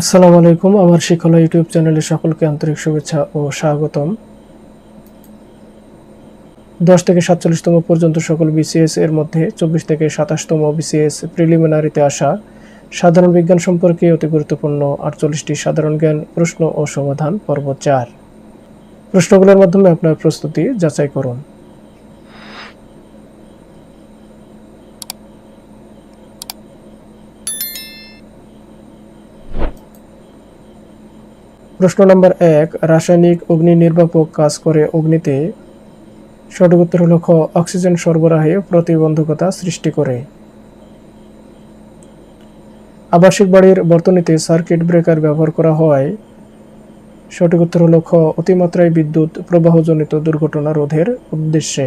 আসসালামু আলাইকুম, আমার শিক্ষালয় ইউটিউব চ্যানেলে সকলকে আন্তরিক শুভেচ্ছা ও স্বাগতম। দশ থেকে সাতচল্লিশতম পর্যন্ত সকল বিসিএস এর মধ্যে চব্বিশ থেকে সাতাশতম বিসিএস প্রিলিমিনারিতে আসা সাধারণ বিজ্ঞান সম্পর্কে অতি গুরুত্বপূর্ণ আটচল্লিশটি সাধারণ জ্ঞান, প্রশ্ন ও সমাধান পর্ব চার। প্রশ্নগুলোর মাধ্যমে আপনার প্রস্তুতি যাচাই করুন। প্রশ্ন নম্বর এক, রাসায়নিক অগ্নি নির্বাপক কাজ করে অগ্নিতে সঠিক উত্তর হল খ, অক্সিজেন সরবরাহে প্রতিবন্ধকতা সৃষ্টি করে। আবাসিক বাড়ির বর্তনীতে সার্কিট ব্রেকার ব্যবহার করা হয়। সঠিক উত্তর হল খ, অতিমাত্রায় বিদ্যুৎ প্রবাহজনিত দুর্ঘটনা রোধের উদ্দেশ্যে।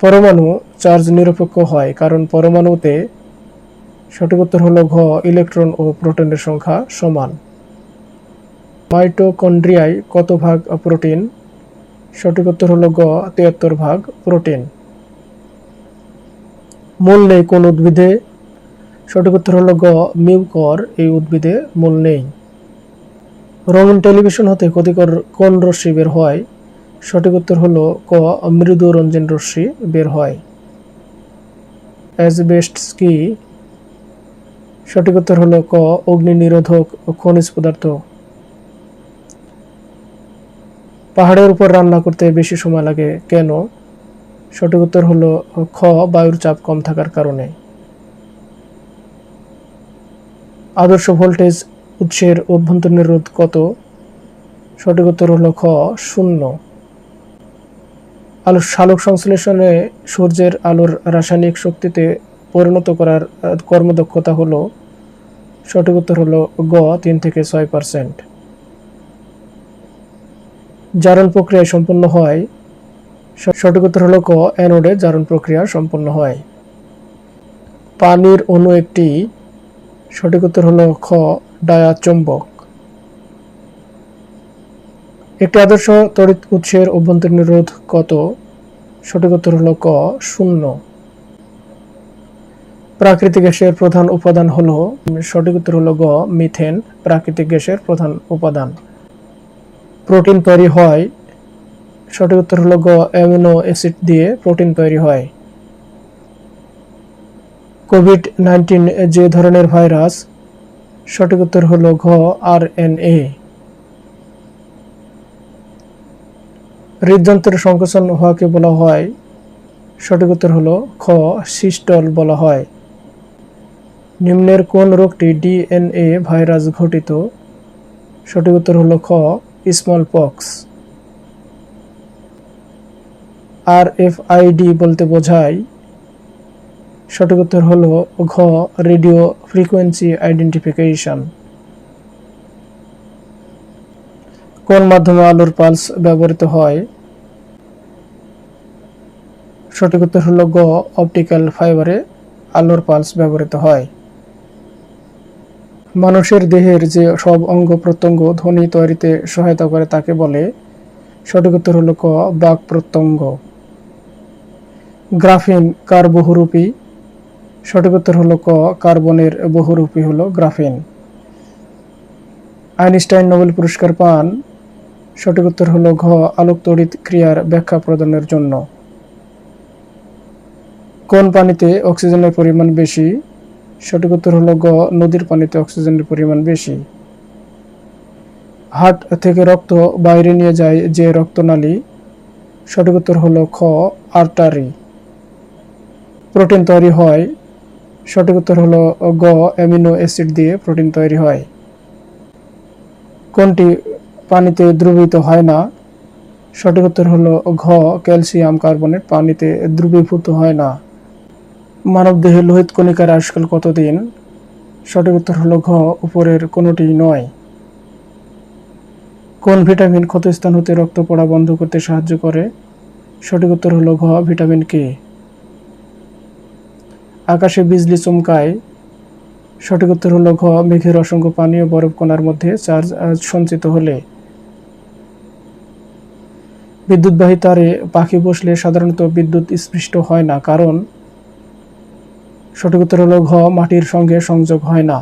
পরমাণু চার্জ নিরপেক্ষ হয়, কারণ পরমাণুতে সঠিক উত্তর হলো ঘ, ইলেকট্রন ও প্রোটনের সংখ্যা সমান। মাইটোকন্ড্রিয়ায় কত ভাগ প্রোটিন? সঠিক উত্তর হলো গ, তিয়াত্তর ভাগ প্রোটিন। মূল নেই কোন উদ্ভিদে। সঠিক উত্তর হলো গ, মিউকর, এই উদ্ভিদে মূল নেই। রঙিন টেলিভিশন হতে ক্ষতিকর কোন রশ্মি বের হয়? সঠিক উত্তর হলো ক, মৃদু রঞ্জন রশ্মি বের হয়। অ্যাজবেস্টস কি? সঠিক উত্তর হলো ক, অগ্নি নিরোধক ও খনিজ পদার্থ। পাহাড়ের উপর রান্না করতে বেশি সময় লাগে, কেন? সঠিক উত্তর হলো খ, বায়ুর চাপ কম থাকার কারণে। আদর্শ ভোল্টেজ উৎসের অভ্যন্তরীণ রোধ কত? সঠিক উত্তর হলো খ, শূন্য। আলো সালোক সংশ্লেষণে সূর্যের আলোর রাসায়নিক শক্তিতে পরিণত করার কর্মদক্ষতা হলো সঠিক উত্তর হলো গ, তিন থেকে ছয় পার্সেন্ট জারণ প্রক্রিয়া সম্পন্ন হয়। সঠিক উত্তর হলো ক, অ্যানোডে জারণ প্রক্রিয়া সম্পন্ন হয়। পানির অণু একটি। সঠিক উত্তর হলো খ ডায়া চুম্বক একটি আদর্শ তড়িৎ উৎসের অভ্যন্তরীণ রোধ কত? সঠিক উত্তর হলো ক, শূন্য। প্রাকৃতিক গ্যাসের প্রধান উপাদান হলো, সঠিক উত্তর হলো গ, মিথেন, প্রাকৃতিক গ্যাসের প্রধান উপাদান। প্রোটিন তৈরি হয়, সঠিক উত্তর হলো গ, অ্যামিনো অ্যাসিড দিয়ে প্রোটিন তৈরি হয়। কোভিড নাইন্টিন যে ধরনের ভাইরাস, সঠিক উত্তর হলো ঘ আর এন এ হৃদযন্ত্রের সংকোচন হওয়াকে বলা হয়, সঠিক উত্তর হলো খ, সিস্টল বলা হয়। নিম্নের কোন রোগটি ডিএনএ ভাইরাস ঘটিত? সঠিক উত্তর হলো খ স্মল পক্স আর এফ আইডি বলতে বোঝায়। সঠিক উত্তর হল ঘ, রেডিও ফ্রিকোয়েন্সি আইডেন্টিফিকেশন। কোন মাধ্যমে আলোর পালস ব্যবহৃত হয়? সঠিক উত্তর হল গ, অপটিক্যাল ফাইবারে আলোর পালস ব্যবহৃত হয়। মানুষের দেহের যে সব অঙ্গ প্রত্যঙ্গ ধ্বনি তৈরিতে সহায়তা করে তাকে বলে সঠিক উত্তর হল ক বাক প্রত্যঙ্গ। গ্রাফিন কার বহুরূপী সঠিক উত্তর হলো ক কার্বনের বহুরূপী হলো গ্রাফিন। আইনস্টাইন নোবেল পুরস্কার পান সঠিক উত্তর হলো ঘ আলোক তড়িৎ ক্রিয়ার ব্যাখ্যা প্রদানের জন্য। কোন পানিতে অক্সিজেনের পরিমাণ বেশি? সঠিক উত্তর হলো গ, নদীর পানিতে অক্সিজেনের পরিমাণ বেশি। হার্ট থেকে রক্ত বাইরে নিয়ে যায় যে রক্তনালী, সঠিক উত্তর হলো খ, আর্টারি। প্রোটিন তৈরি হয়, সঠিক উত্তর হলো গ, অ্যামিনো অ্যাসিড দিয়ে প্রোটিন তৈরি হয়। কোনটি পানিতে দ্রবীভূত হয় না? সঠিক উত্তর হলো ঘ, ক্যালসিয়াম কার্বনেট পানিতে দ্রবীভূত হয় না। মানবদেহে লোহিত কণিকার আজকাল কতদিন? সঠিক উত্তর হলো ঘ, উপরের কোনোটি নয়। কোন ভিটামিন ক্ষতস্থান হতে রক্ত পড়া বন্ধ করতে সাহায্য করে? সঠিক উত্তর হলো ঘ, ভিটামিন কে। আকাশে বিজলি চমকায়। সঠিক উত্তর হলো ঘ, মেঘের অসংখ্য পানি ও বরফ কণার মধ্যে চার্জ সঞ্চিত হলে। বিদ্যুৎবাহী তারে পাখি বসলে সাধারণত বিদ্যুৎ স্পৃষ্ট হয় না, কারণ সঠিক উত্তর হলো ঘ, মাটির সঙ্গে সংযোগ হয় না।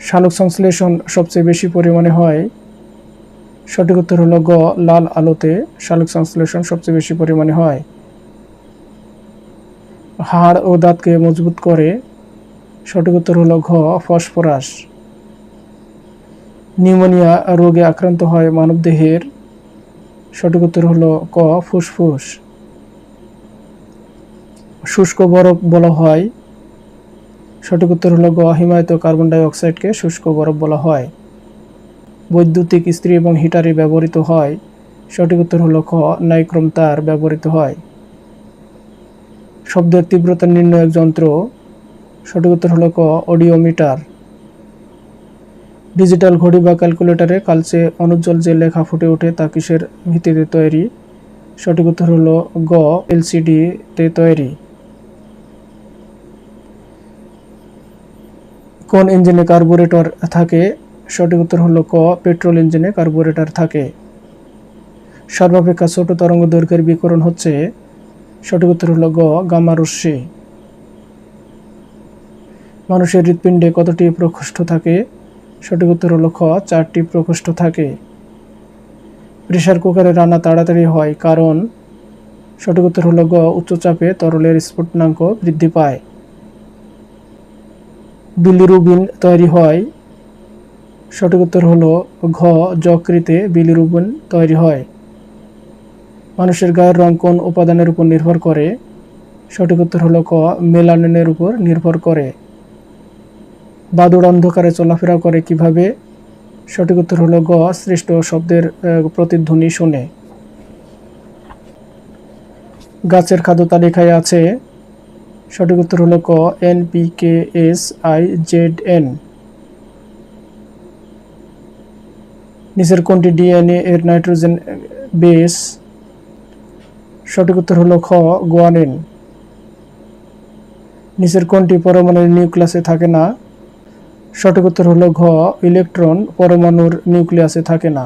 শালুক সংশ্লেষণ সবচেয়ে বেশি পরিমাণে হয়। সঠিক উত্তর হলো গ, লাল আলোতে শালুক সংশ্লেষণ সবচেয়ে বেশি পরিমাণে হয়। হাড় ও দাঁতকে মজবুত করে। সঠিক উত্তর হলো ঘ, ফসফরাস। নিউমোনিয়া রোগে আক্রান্ত হয় মানবদেহের। সঠিক উত্তর হলো ক, ফুসফুস। শুষ্ক বরফ বলা হয়। সঠিক উত্তর হলো গ, হিমায়িত কার্বন ডাইঅক্সাইডকে শুষ্ক বরফ বলা হয়। বৈদ্যুতিক ইস্ত্রি এবং হিটারে ব্যবহৃত হয়। সঠিক উত্তর হলো খ, নাইক্রোম তার ব্যবহৃত হয়। শব্দের তীব্রতা নির্ণয়ক যন্ত্র। সঠিক উত্তর হলো ক, অডিওমিটার। ডিজিটাল ঘড়ি বা ক্যালকুলেটরে কালচে অনুজ্জ্বল যে লেখা ফুটে ওঠে তা কিসের ভিত্তিতে তৈরি? সঠিক উত্তর হলো গ এলসিডি তে তৈরি। কোন ইঞ্জিনে কার্বোরেটর থাকে? সঠিক উত্তর হলো ক, পেট্রোল ইঞ্জিনে কার্বোরেটর থাকে। সর্বাপেক্ষা ছোট তরঙ্গ দৈর্ঘ্যের বিকরণ হচ্ছে, সঠিক উত্তর হলো গ, গামা রশ্মি। মানুষের হৃৎপিণ্ডে কতটি প্রকোষ্ঠ থাকে? সঠিক উত্তর হলো খ, চারটি প্রকোষ্ঠ থাকে। প্রেশার কুকারে রান্না তাড়াতাড়ি হয় কারণ সঠিক উত্তর হলো গ উচ্চচাপে তরলের স্ফুটনাঙ্ক বৃদ্ধি পায়। বিলিরুবিন তৈরি হয়। সঠিক উত্তর হলো ঘ, যকৃতে বিলিরুবিন তৈরি হয়। মানুষের গায়ের রং কোন উপাদানের উপর নির্ভর করে? সঠিক উত্তর হলো ক, মেলানিনের উপর নির্ভর করে। বাদুড় অন্ধকারে চলাফেরা করে কীভাবে? সঠিক উত্তর হলো গ, সৃষ্ট শব্দের প্রতিধ্বনি শুনে। গাছের খাদ্য তালিকায় আছে সঠিক উত্তর হলো ক N P K S I Z N নিচের কোনটি ডিএনএ এর নাইট্রোজেন বেস? সঠিক উত্তর হলো খ, গোয়ানিন। নিচের কোনটি পরমাণুর নিউক্লিয়াসে থাকে না? সঠিক উত্তর হলো ঘ, ইলেকট্রন, পরমাণুর নিউক্লিয়াসে থাকে না।